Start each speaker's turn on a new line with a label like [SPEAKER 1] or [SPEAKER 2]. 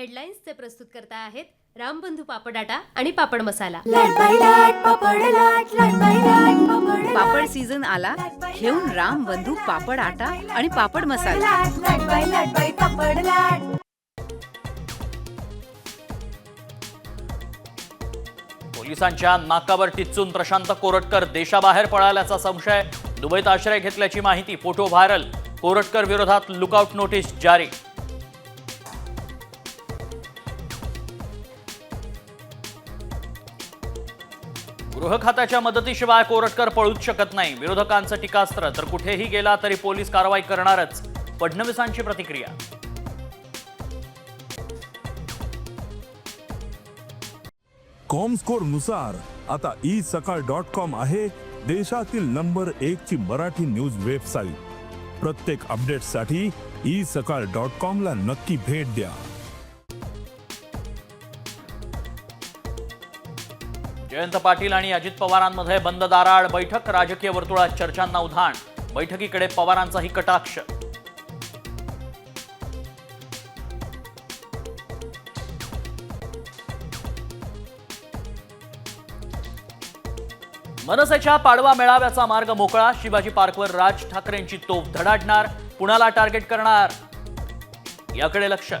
[SPEAKER 1] हेडलाईन्सचे प्रस्तुत करता आहेत रामबंधू पापडाटा आणि पापड मसाला.
[SPEAKER 2] पापड
[SPEAKER 3] सीझन आला घेऊन राम बंधू पापड आटा आणि पापड मसाला
[SPEAKER 4] पोलिसांच्या नाकावर टिच्चून प्रशांत कोरटकर देशाबाहेर पळाल्याचा संशय. दुबईत आश्रय घेतल्याची माहिती फोटो व्हायरल. कोरटकर विरोधात लुकआउट नोटीस जारी. गृह खात्याच्या मदतीशिवाय कोरटकर पळूच शकत नाही. विरोधकांचं टीकास्त्र तर कुठेही गेला तरी पोलीस कारवाई करणारच फडणवीसांची प्रतिक्रिया.
[SPEAKER 5] कॉमस्कोरनुसार आता ई सकाळ डॉट कॉम आहे देशातील नंबर एक ची मराठी न्यूज वेबसाईट प्रत्येक अपडेटसाठी ई सकाळ डॉट कॉम ला नक्की भेट द्या.
[SPEAKER 4] जयंत पाटील आणि अजित पवारांमध्ये बंद दाराआड बैठक राजकीय वर्तुळात चर्चांना उधाण बैठकीकडे पवारांचाही कटाक्ष. मनसेच्या पाडवा मेळाव्याचा मार्ग मोकळा शिवाजी पार्कवर राज ठाकरेंची तोफ धडाडणार पुण्याला टार्गेट करणार? याकडे लक्ष.